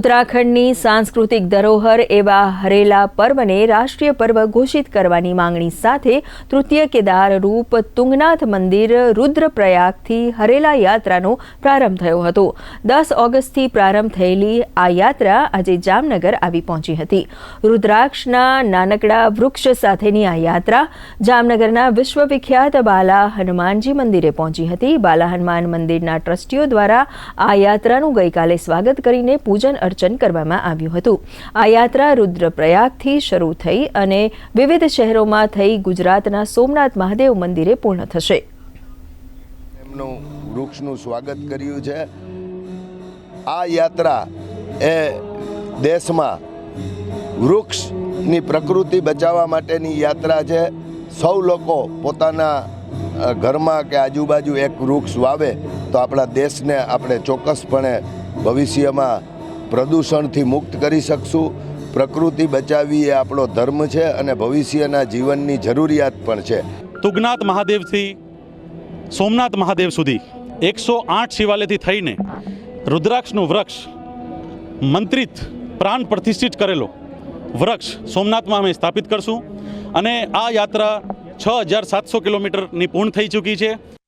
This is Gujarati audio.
ઉત્તરાખંડની સાંસ્કૃતિક ધરોહર એવા હરેલા પર્વને રાષ્ટ્રીય પર્વ ઘોષિત કરવાની માંગણી સાથે તૃતીય કેદાર રૂપ તુંગનાથ મંદિર રુદ્રપ્રયાગથી હરેલા યાત્રાનો પ્રારંભ થયો હતો. દસ ઓગસ્ટથી પ્રારંભ થયેલી આ યાત્રા આજે જામનગર આવી પહોંચી હતી. રુદ્રાક્ષના નાનકડા વૃક્ષ સાથેની આ યાત્રા જામનગરના વિશ્વવિખ્યાત બાલા હનુમાનજી મંદિરે પહોંચી હતી. બાલા હનુમાન મંદિરના ટ્રસ્ટીઓ દ્વારા આ યાત્રાનું ગઈકાલે સ્વાગત કરીને પૂજન અર્ચન કરવામાં આવ્યું હતું. આ યાત્રા રુદ્રપ્રયાગથી શરૂ થઈ અને વિવિધ શહેરોમાં થઈ ગુજરાતના સોમનાથ મહાદેવ મંદિરે પૂર્ણ થશે. એમનું વૃક્ષનું સ્વાગત કર્યું છે. આ યાત્રા એ દેશમાં વૃક્ષની પ્રકૃતિ બચાવવા માટેની યાત્રા છે. સૌ લોકો પોતાના ઘરમાં કે આજુબાજુ એક વૃક્ષ વાવે તો આપણા દેશને આપણે ચોક્કસપણે ભવિષ્યમાં પ્રદૂષણથી મુક્ત કરી શકશું. પ્રકૃતિ બચાવવી એ આપણો ધર્મ છે અને ભવિષ્યના જીવનની જરૂરિયાત પણ છે. તુગનાથ મહાદેવથી, સોમનાથ મહાદેવ સુધી એકસો આઠ શિવાલયથી થઈને રુદ્રાક્ષનું વૃક્ષ મંત્રિત, પ્રાણ પ્રતિષ્ઠિત કરેલો વૃક્ષ સોમનાથમાં અમે સ્થાપિત કરશું. અને આ યાત્રા છ હજાર સાતસો કિલોમીટરની પૂર્ણ થઈ ચૂકી છે.